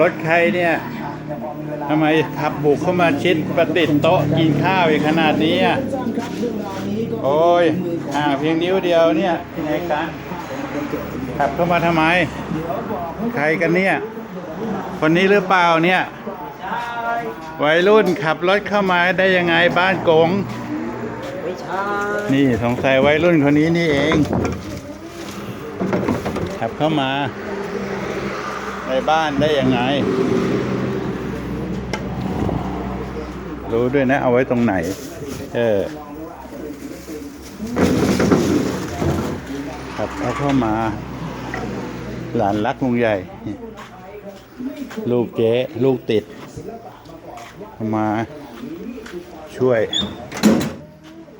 รถใครเนี่ยทำไมขับบุกเข้ามาชิดประติดโต๊ะกินข้าวอีกขนาดนี้อะโอ้ยห่าเพียงนิ้วเดียวเนี่ยที่ไหนกันขับเข้ามาทำไม ใครกันเนี่ย คนนี้หรือเปล่าเนี่ยวัยรุ่นขับรถเข้ามาได้ยังไงบ้านกงนี่สงสัยวัยรุ่นคนนี้นี่เอง ขับเข้ามา ในบ้านได้ยังไง รู้ด้วยนะ เอาไว้ตรงไหน เออขับเขาเข้ามา หลานรักลุงใหญ่ ลูกเจ๊ลูกติด มาช่วย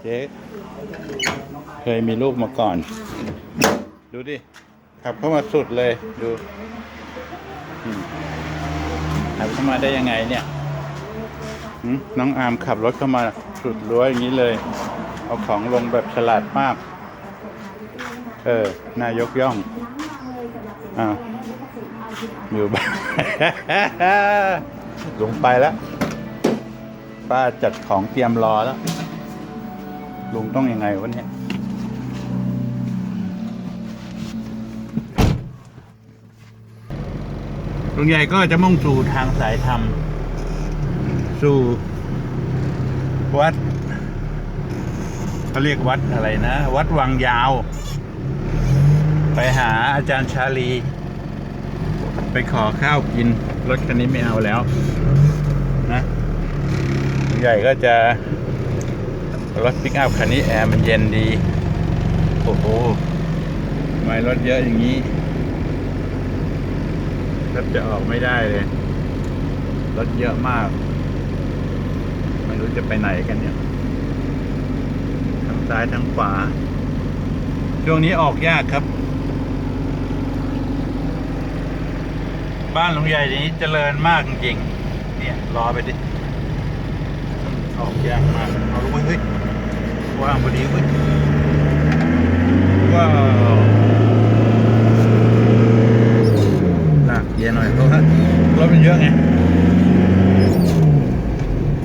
เจ๊เคยมีลูกมาก่อน ดูดิขับเข้ามาสุดเลยดู ขับเข้ามาได้ยังไงเนี่ยน้องอาร์มขับรถเข้ามาสุดรั้วอย่างนี้เลย เอาของลงแบบฉลาดมาก เออ นายกย่องอ้าอยู่บ้านลงไปแล้วป้าจัดของเตรียมรอแล้วลุงต้องยังไงวะเนี่ย ลุงใหญ่ก็จะมุ่งสู่ทางสายธรรม สู่วัดเขาเรียกวัดอะไรนะ วัดวังยาว ไปหาอาจารย์ชาลี ไปขอข้าวกิน รถคันนี้ไม่เอาแล้ว นะลุงใหญ่ก็จะรถปิกอัพคันนี้แอร์มันเย็นดี โอ้โหไม่รถเยอะอย่างนี้ รถจะออกไม่ได้เลย รถเยอะมาก ไม่รู้จะไปไหนกันเนี่ย ทั้งซ้ายทั้งขวา ช่วงนี้ออกยากครับ บ้านลุงใหญ่นี้เจริญมากจริงๆเนี่ย รอไปดิ ออกยากมาก เอาลูกเฮ้ยว่างพอดีเว้ยว้าวลากเย็นหน่อยเพราะว่ารถมันเยอะไง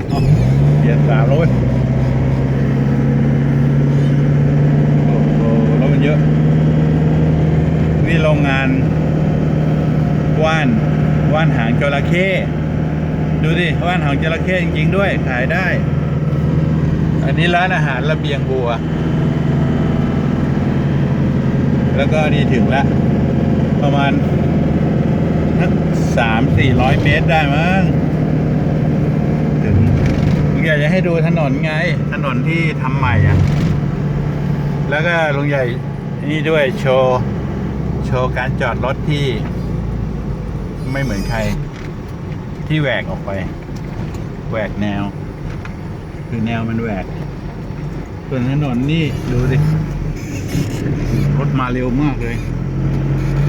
เอาเย็นสามแล้วเว้ยโอ้โหรถมันเยอะ นี่โรงงาน ว่าน ว่านหางจระเข้ ดูดิว่านหางจระเข้จริงๆด้วยขายได้ อันนี้ร้านอาหารระเบียงบัว แล้วก็นี่ถึงแล้วประมาณสักสามสี่ร้อยเมตรได้มั้งถึงลุงใหญ่จะให้ดูถนนไง ถนนที่ทำใหม่อะ แล้วก็ลุงใหญ่นี่ด้วยโชว์โชว์การจอดรถที่ไม่เหมือนใครที่แหวกออกไป แหวกแนว คือแนวมันแหวก ส่วนถนนนี่ดูสิรถมาเร็วมากเลย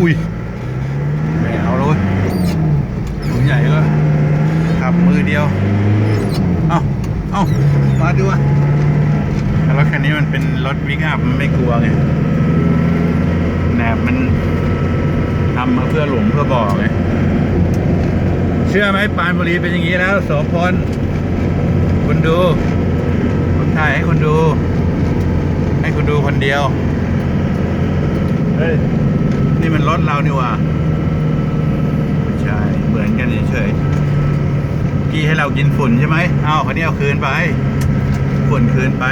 อุ้ยแหมเอาเลยผมใหญ่ก็ขับมือเดียว เอ้าเอ้ามาดูอะแต่รถคันนี้มันเป็นรถวิกอัพมันไม่กลัวไงแหนบมันทำมาเพื่อหลวงเพื่อบอกไง เชื่อไหมปรานบุรีเป็นอย่างนี้แล้วโสพลคุณดูผมถ่ายให้คุณดู ให้คุณดูคนเดียว เฮ้ย นี่มันรถเรานี่หว่าไม่ใช่เหมือนกันเฉยๆกี้ให้เรากินฝุ่นใช่ไหมเอาคนนี้เอาคืนไป ฝุ่นคืนไป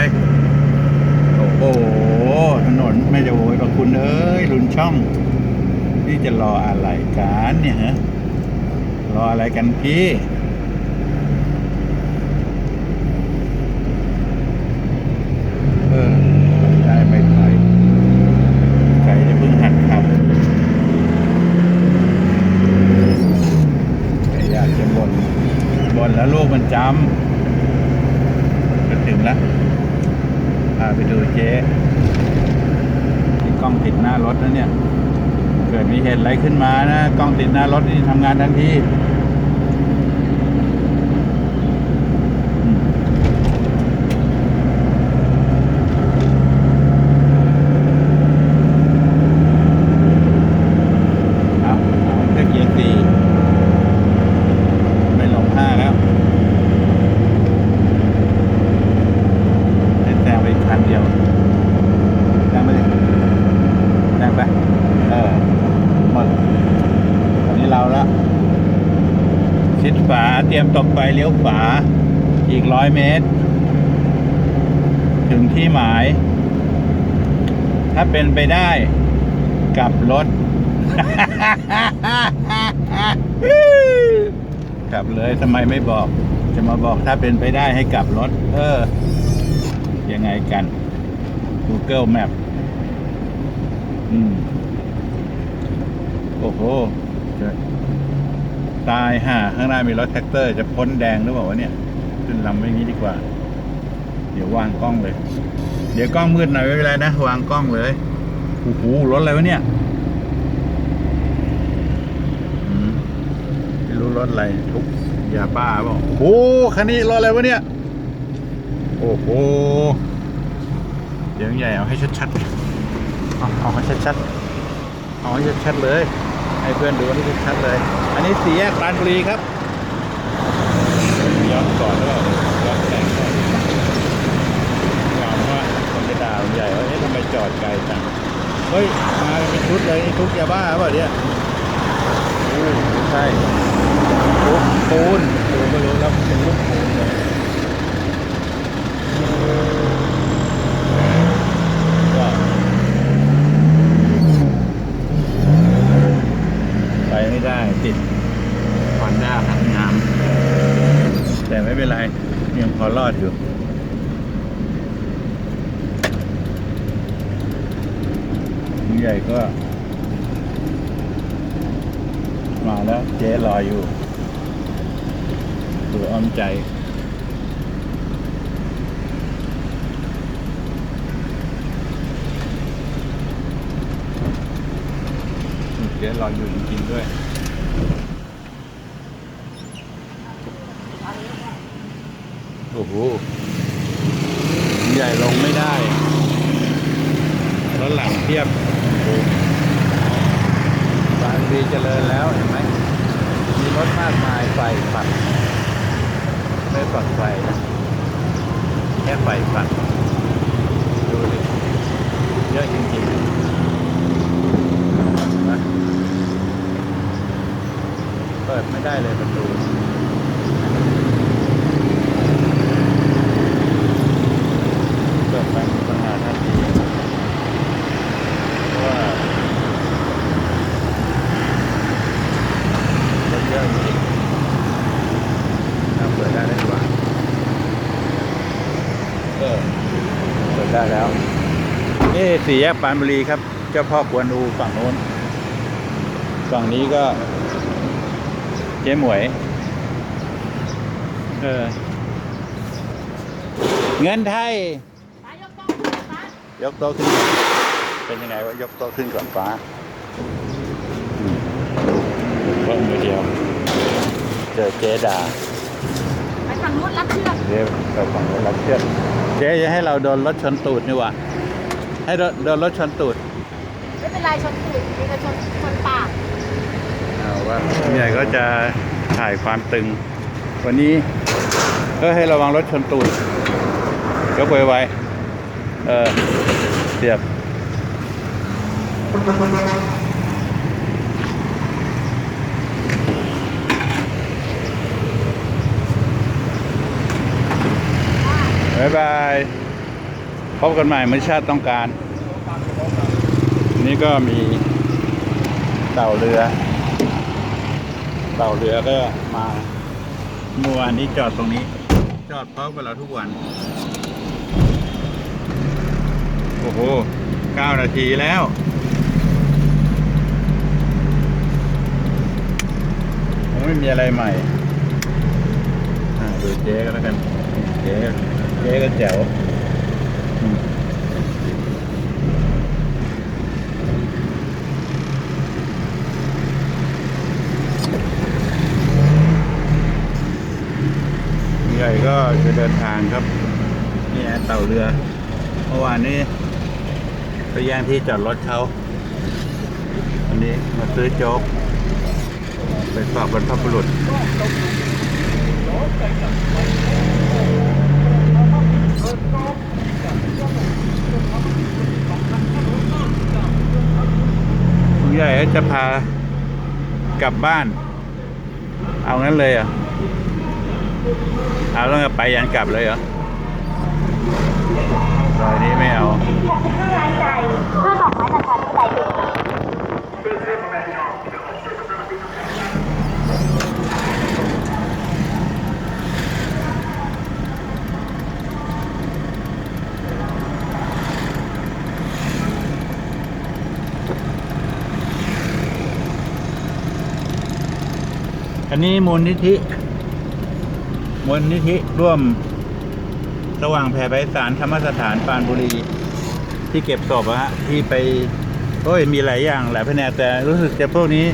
โอ้โหถนนไม่จะโวยประคุณเอ้ยลุนช่อง นี่จะรออะไรกันเนี่ยฮะ รออะไรกันพี่เออได้ไม่ไกลไกลจะเพิ่งหัดขับแต่อยากจะบนบนแล้วลูกมันจำก็ถึงแล้วพาไปดูเจ๊ที่กล้องติดหน้ารถนะเนี่ย เกิดมีเหตุอะไรขึ้นมานะกล้องติดหน้ารถนี่ทำงานทันทีอืมเอาเอาแค่เกียร์สี่ ชิดฝาเตรียมตก ไปเลี้ยวขวาอีกร้อยเมตร ถึงที่หมาย ถ้าเป็นไปได้กลับรถ กลับเลยทำไมไม่บอก จะมาบอกถ้าเป็นไปได้ให้กลับรถ เออ ยังไงกัน Google Map อืม โอ้โห ตายห่าข้างหน้ามีรถแท็กเตอร์ จะพ้นแดงหรือเปล่าวะเนี่ย ขึ้นลำไว้งี้ดีกว่า เดี๋ยววางกล้องเลย เดี๋ยวกล้องมืดหน่อยไม่เป็นไรนะ วางกล้องเลยโอ้โหรถอะไรวะเนี่ยไม่รู้รถอะไรทุกยาบ้าเปล่าโอ้โหคันนี้รถอะไรวะเนี่ย โอ้โหเดี๋ยวใหญ่เอาให้ชัดๆเอาเอาให้ชัดๆเอาให้ชัดๆเลย ให้เพื่อนดูให้ชัดๆเลย อันนี้สี่แยกปรานบุรีครับย้อนก่อนหรือเปล่าย้อนแต่งก่อนยอมว่าคนจะด่าใหญ่ว่าเอ๊ะทำไมจอดไกลจังเฮ้ยมาเป็นชุดเลยนี่ทุกยาบ้าเปล่าเนี่ยอู้ไม่ใช่ทุกปูนดูก็รู้แล้วเป็นลูกปูนเลยก็ไปไม่ได้ติดควันด้าหักงาม แต่ไม่เป็นไร ยัง พอรอดอยู่ใหญ่ก็ มาแล้วเจ๊รออยู่ดูอ้อมใจเจ๊รออยู่จริงๆด้วย โหใหญ่ลงไม่ได้รถหลังเทียบบางดีเจริญแล้วเห็นไหม มีรถมากมายไฟฝักไม่ฝักไฟนะแค่ไฟฝักดูดิเยอะจริงๆเปิดไม่ได้เลยประตูเปิดไปมีปัญหาทันทีเพราะว่า รถเยอะจริงๆน่าเปิดได้ได้ดีกว่าเออเปิดได้แล้ว นี่ สี่แยกปรานบุรีครับเจ้าพ่อกวนอูฝั่งโน้น ฝั่งนี้ก็ เจ๊หมวย เออ เงินไทยป้ายกต้องป้ายกโต๊ะขึ้นก่อนเป็นยังไงว่ายกโต๊ะขึ้นก่อนฟ้าอืมเพิ่มมือเดียว เจอเจ๊ดาไปทางนู้นรับเชือกเจ๊เราฝั่งรถรับเชือกเจ๊จะให้เราโดนรถชนตูดนี่หว่า ให้โดนโดนรถชนตูดไม่เป็นไรชนตูดมีกระชนชนปากเอาว่าใหญ่ก็จะถ่ายความตึง วันนี้ก็ให้ระวังรถชนตูดยกไวไวๆเออเสียบบ๊ายบาย พบกันใหม่เมื่อชาติต้องการ นี่ก็มีเต่าเรือ เต่าเรือก็มาเมื่อวานนี้จอดตรงนี้ จอดพร้อมกับเราทุกวัน โอ้โหเก้านาทีแล้วไม่มีอะไรใหม่ดูเจ๊ก็แล้วกัน เจ๊เจ๊ก็แจ๋ว ใหญ่ก็จะเดินทางครับนี่ฮะเต่าเรือเมื่อวานนี้ไปแย่งที่จอดรถเขาวันนี้มาซื้อโจ๊กไปฝากบรรพบุรุษ ใหญ่จะพากลับบ้าน เอางั้นเลยเหรอเอาแล้วไปยันกลับเลยเหรอซอยนี้ไม่เอา65ล้านใจเพื่อดอกไม้ประชาธิปไตย อันนี้มูลนิธิมูลนิธิร่วมสว่างแผ่ไพศาลธรรมสถานปานบุรี ที่เก็บศพอะฮะที่ไปโอ้ยมีหลายอย่างหลายแผนกแต่รู้สึกจะพวกนี้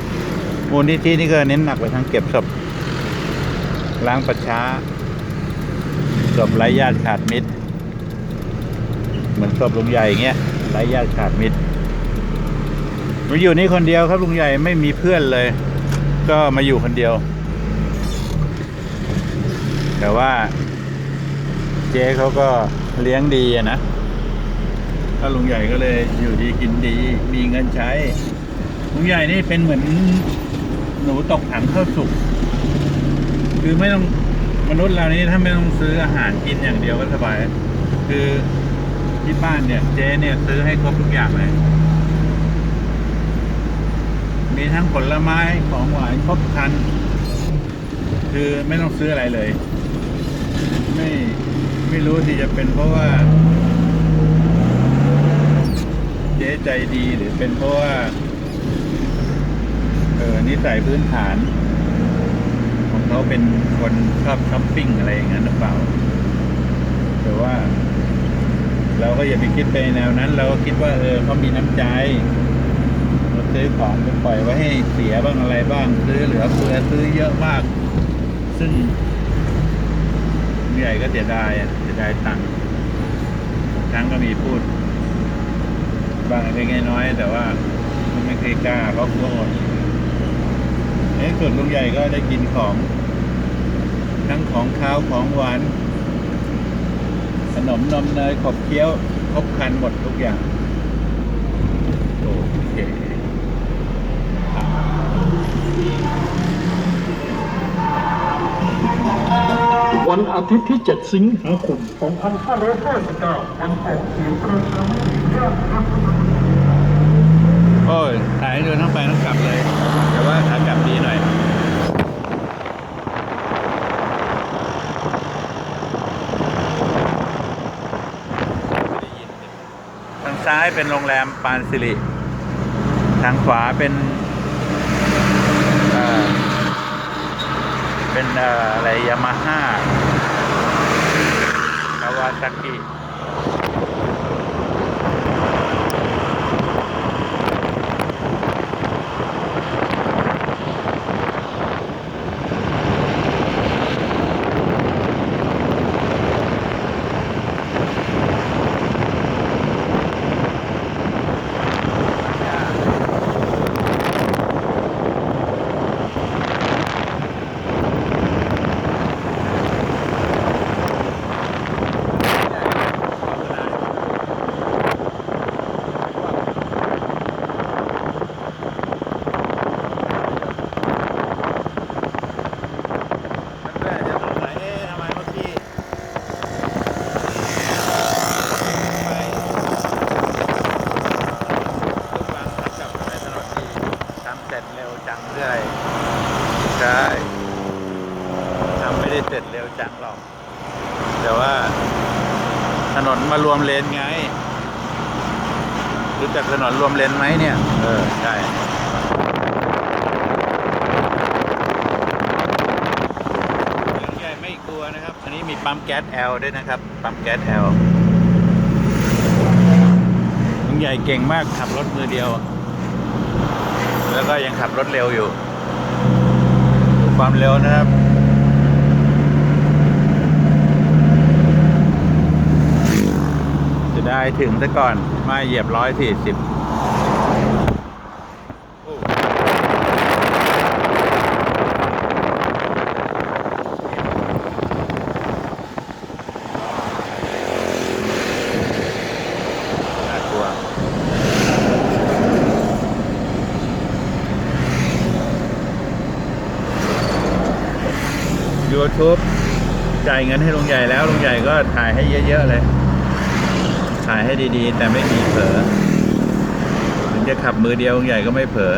มูลนิธินี่ก็เน้นหนักไปทางเก็บศพล้างประช้าศพไร้ญาติขาดมิตร เหมือนศพลุงใหญ่เงี้ยไร้ญาติขาดมิตรมาอยู่นี่คนเดียวครับลุงใหญ่ไม่มีเพื่อนเลย ก็มาอยู่คนเดียว แต่ว่า เจ๊เขาก็เลี้ยงดีอะนะถ้าลุงใหญ่ก็เลยอยู่ดีกินดี มีเงินใช้ ลุงใหญ่นี่เป็นเหมือนหนูตกถังเข้าสุก คือไม่ต้องมนุษย์เรานี้ถ้าไม่ต้องซื้ออาหารกินอย่างเดียวก็สบาย คือที่บ้านเนี่ย เจ๊เนี่ยซื้อให้ครบทุกอย่างเลย มีทั้งผลไม้ของหวานครบครัน คือไม่ต้องซื้ออะไรเลย ไม่ไม่รู้ที่จะเป็นเพราะว่าเจ๊ใจดีหรือเป็นเพราะว่าเออนิสัยพื้นฐาน ของเขาเป็นคนชอบช้อปปิ้งอะไรอย่างนั้นหรือเปล่า แต่ว่า เราก็อย่าไปคิดไปแนวนั้น เราก็คิดว่าเออเขามีน้ำใจ ซื้อของไปปล่อยไว้ให้เสียบ้างอะไรบ้างซื้อเหลือเฟือซื้อเยอะมาก ซึ่งใหญ่ก็เสียดายเสียดายตังค์บางครั้งก็มีพูด บางเล็กน้อยแต่ว่าไม่เคยกล้าเพราะกลัวอดในที่ส่วนลุงใหญ่ก็ได้กินของ ทั้งของข้าวของหวานขนมนมเนยขบเคี้ยวครบคันหมดทุกอย่าง โอเค วันอาทิตย์ที่ 7 สิงหาคม2559วันออกเสียงประชามติร่างรัฐธรรมนูญโอ้ยถ่ายให้ดูทั้งไปทั้งกลับเลย แต่ว่าขากลับดีหน่อยทางซ้ายเป็นโรงแรมปานสิริ ทางขวาเป็นเอ่อ เป็นเอ่ออะไรยามาฮ่า คาวาซากิ เพื่อนๆจะสงสัยเอ๊ะทำไมเมื่อกี้ไปลูกบางขับกลับไปถนนดีทำเสร็จเร็วจังเรื่อยใช่ทำไม่ได้เสร็จเร็วจังหรอก แต่ว่าถนนมารวมเลนไงรู้จักถนนรวมเลนไหมเนี่ย เออ ใช่ลุงใหญ่ไม่กลัวนะครับ อันนี้มีปั๊มแก๊สแอลด้วยนะครับ ปั๊มแก๊สแอลลุงใหญ่เก่งมากขับรถมือเดียว แล้วก็ยังขับรถเร็วอยู่ดูความเร็วนะครับ ได้ถึงซะก่อน มาเหยียบร้อยสี่สิบน่ากลัวน YouTube จ่ายเงินให้ลุงใหญ่แล้วลุงใหญ่ก็ถ่ายให้เยอะ ๆ เลยายให้ดีๆ แต่ไม่มีเผลอถึงจะขับมือเดียวลุงใหญ่ก็ไม่เผลอ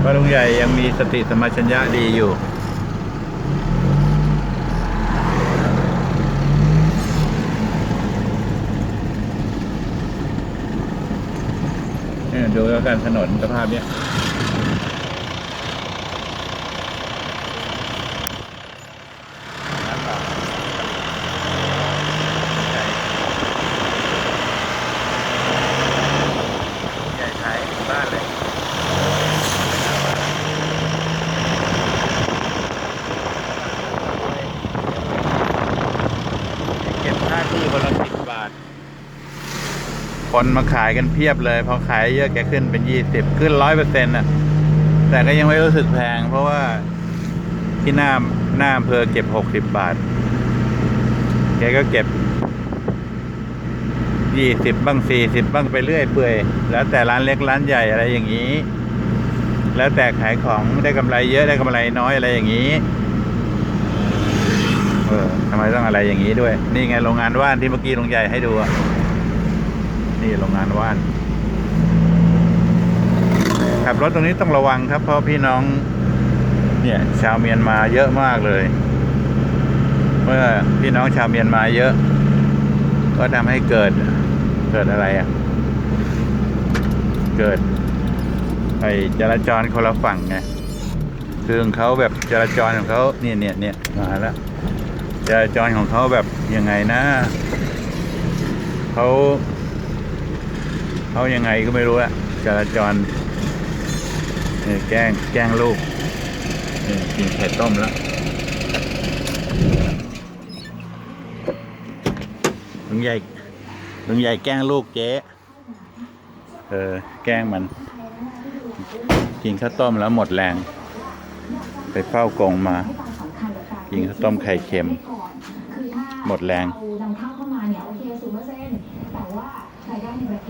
เพราะลุงใหญ่ยังมีสติสมปชัญญะดีอยู่เนี่ยดูแล้วกันถนนสภาพเนี้ยใหญ่ไทยบ้านเลย เก็บค่าที่คนละสิบบาท คนมาขายกันเพียบเลย พอขายเยอะแกขึ้นเป็นยี่สิบขึ้นร้อยเปอร์เซ็นต์อะ แต่ก็ยังไม่รู้สึกแพง เพราะว่าที่หน้าหน้าอำเภอเก็บหกสิบบาท แกก็เก็บยี่สิบบ้างสี่สิบบ้างไปเรื่อยเปื่อย แล้วแต่ร้านเล็กร้านใหญ่อะไรอย่างนี้ แล้วแต่ขายของได้กำไรเยอะได้กำไรน้อยอะไรอย่างนี้ เออทำไมต้องอะไรอย่างนี้ด้วย นี่ไงโรงงานว่านที่เมื่อกี้ลุงใหญ่ให้ดูอะ นี่โรงงานว่าน ขับรถตรงนี้ต้องระวังครับ เพราะพี่น้อง เนี่ย ชาวเมียนมาเยอะมากเลย เมื่อพี่น้องชาวเมียนมาเยอะ ก็ทำให้เกิดเกิดอะไรอะ่ะ เกิดไอ้จราจรคนละฝั่งไงคือของเขาแบบจราจรของเขาเนี่ยเนี่ยเนี่ยมาแล้วจราจรของเขาแบบยังไงนะเขา เขายังไงก็ไม่รู้อะจราจรแก้งแก้งลูกกินไข่ต้มแล้วลุงใหญ่ลุงใหญ่แกล้งลูกเจ๊เออแกล้งมัน กินข้าวต้มแล้วหมดแรง ไปเฝ้ากงมา กินข้าวต้มไข่เค็ม หมดแรง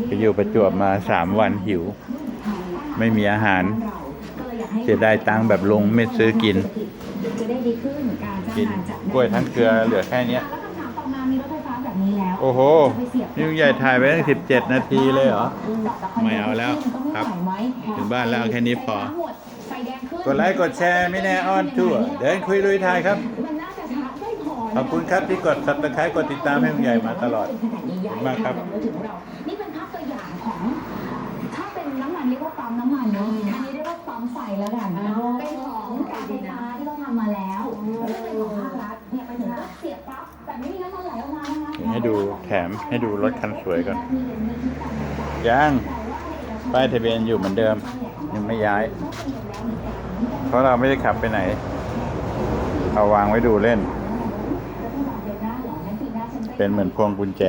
ได้ในประเทศไปอยู่ประจวบมาสามวันหิว ไม่มีอาหารเสียดายตังค์แบบลุงไม่ซื้อกินจะได้ดีขึ้นการจ้างกินงานจากกล้วยทั้งเครือเหลือแค่เนี้ยแล้วคำถามต่อมามีรถไฟฟ้าแบบนี้แล้วโอ้โหนี่ลุงใหญ่ถ่ายไปตั้งสิบเจ็ดนาทีเลยเหรอ ไม่เอาแล้วครับ ถึงบ้านแล้วเอาแค่นี้พอไฟแดงขึ้นกดไลค์กดแชร์ไม่แน่ออนทั่ว เดินคุยลุยทายครับมันน่าจะช้าไม่พอนะขอบคุณครับที่กด subscribe กดติดตามให้ลุงใหญ่มาตลอดขนาดใหญ่ขอบคุณมากครับ นี้เรียกว่าปั๊มไฟแล้วกันเป็นของการไฟฟ้าที่เขาทำมาแล้วไม่เป็นของภาครัฐเนี่ยไปถึงก็เสียบปั๊บแต่ไม่มีน้ำมันไหลออกมานะคะให้ดูแถมให้ดูรถคันสวยก่อน ยังป้ายทะเบียนอยู่เหมือนเดิม ยังไม่ย้าย เพราะเราไม่ได้ขับไปไหน เอาวางไว้ดูเล่น เป็นเหมือนพวงกุญแจ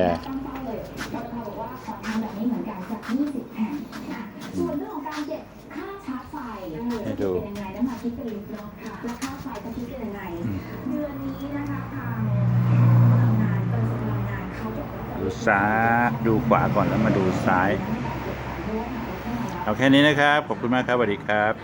ซ้ายดูขวาก่อนแล้วมาดูซ้าย เอาแค่นี้นะครับ ขอบคุณมากครับสวัสดีครับ